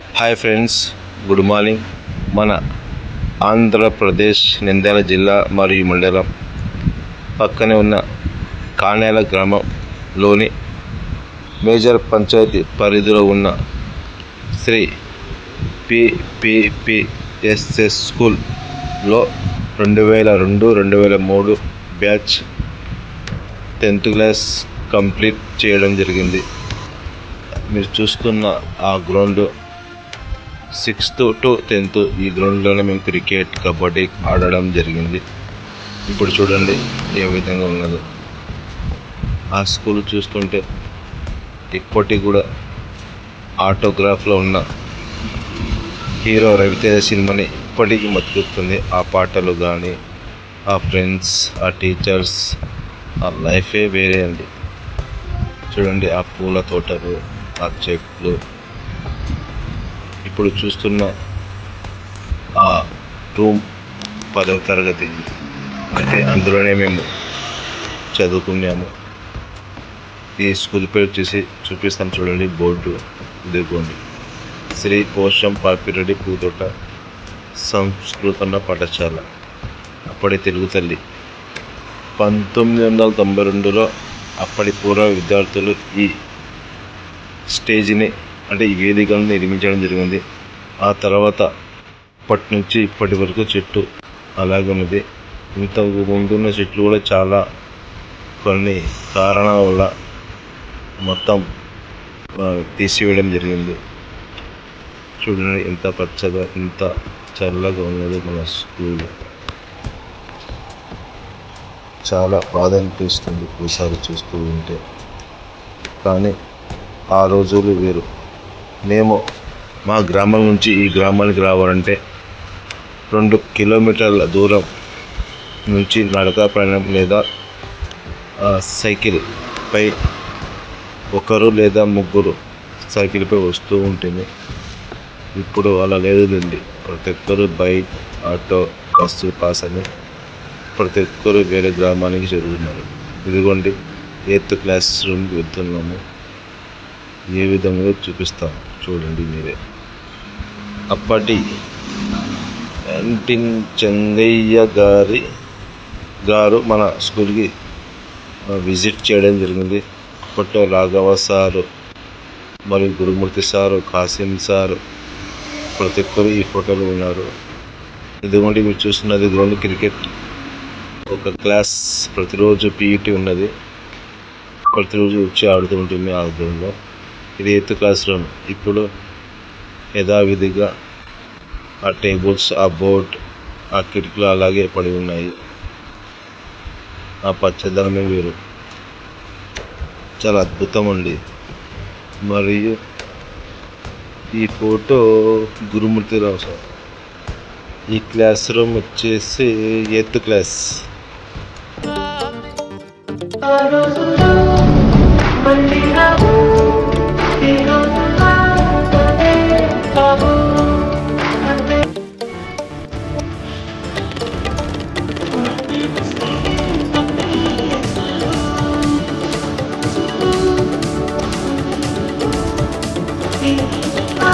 Hi friends good morning మన ఆంధ్రప్రదేశ్ నంద్యాల జిల్లా మరియు మండలం పక్కనే ఉన్న కానేల గ్రామంలోని మేజర్ పంచాయతీ పరిధిలో ఉన్న శ్రీ పిపిపిఎస్ఎస్ స్కూల్లో రెండు వేల రెండు రెండు వేల మూడు బ్యాచ్ టెన్త్ క్లాస్ కంప్లీట్ చేయడం జరిగింది. మీరు చూస్తున్న ఆ గ్రౌండ్ సిక్స్త్ టు టెన్త్ ఈ గ్రౌండ్లోనే మేము క్రికెట్ కబడ్డీ ఆడడం జరిగింది. ఇప్పుడు చూడండి ఏ విధంగా ఉన్నదో. ఆ స్కూల్ చూస్తుంటే ఇప్పటికి కూడా ఆటోగ్రాఫ్లో ఉన్న హీరో రవితేజ సినిమాని ఇప్పటికీ మతికిస్తుంది ఆ పాటలు కానీ ఆ ఫ్రెండ్స్ ఆ టీచర్స్ ఆ లైఫే వేరే అండి. చూడండి ఆ పూల తోటలు ఆ చెట్లు. ఇప్పుడు చూస్తున్న ఆ రూమ్ పదవ తరగతి. అంటే అందులోనే మేము చదువుకున్నాము. ఈ స్కూల్ పేరు చూసి చూపిస్తాను చూడండి బోర్డు. ఇదిగోండి. శ్రీ పోషం పాపిరెడ్డి పూతోట సంస్కృత పాఠశాల. అప్పటి తెలుగు తల్లి. పంతొమ్మిది వందల తొంభై రెండులో అప్పటి పూర్వ విద్యార్థులు ఈ స్టేజ్ని అంటే ఈ వేదికను నిర్మించడం జరిగింది. ఆ తర్వాత అప్పటి నుంచి ఇప్పటి వరకు చెట్టు అలాగే ఉన్నది. ఇంతకు ముందున్న చెట్లు కూడా చాలా కొన్ని కారణాల వల్ల మొత్తం తీసివేయడం జరిగింది. చూడండి ఎంత పచ్చగా ఎంత చల్లగా ఉన్నది మన స్కూల్. చాలా బాధ అనిపిస్తుంది ఒకసారి చూస్తూ ఉంటే. కానీ ఆ రోజులు వేరు. మేము మా గ్రామం నుంచి ఈ గ్రామానికి రావాలంటే రెండు కిలోమీటర్ల దూరం నుంచి నడక ప్రయాణం లేదా సైకిల్పై ఒకరు లేదా ముగ్గురు సైకిల్పై వస్తూ ఉంటుంది ఇప్పుడు అలా లేదులేండి. ప్రతి ఒక్కరు బైక్ ఆటో బస్సు పాస్ అని ప్రతి ఒక్కరు వేరే గ్రామానికి చదువుతున్నారు ఇదిగోండి ఎయిత్ క్లాస్ రూమ్కి వెళ్తున్నాము ఏ విధంగా చూపిస్తాం చూడండి మీరే. అప్పటి ఎన్టీన్ చెంగయ్య గారి గారు మన స్కూల్కి విజిట్ చేయడం జరిగింది. అప్పట్లో రాఘవ సారు మరియు గురుమూర్తి సారు కాసిం సారు ప్రతి ఒక్కరు ఈ ఫోటోలో ఉన్నారు. ఇదిగోండి మీరు చూస్తున్నది గ్రౌండ్ క్రికెట్ ఒక క్లాస్ ప్రతిరోజు పీఈటీ ఉన్నది. ప్రతిరోజు వచ్చి ఆడుతూ ఉంటుంది ఆ గ్రౌండ్లో. ఇది ఎయిత్ క్లాస్ రూమ్ ఇప్పుడు యథావిధిగా ఆ టేబుల్స్ ఆ బోర్డ్ ఆ కిటికీలు అలాగే పడి ఉన్నాయి. ఆ పచ్చదనమే వేరు. చాలా అద్భుతం అండి. మరియు ఈ ఫోటో గురుమూర్తిరావు సార్. ఈ క్లాస్ రూమ్ వచ్చేసి ఎయిత్ క్లాస్. ఆ రోజుల్లో మళ్ళీ రావు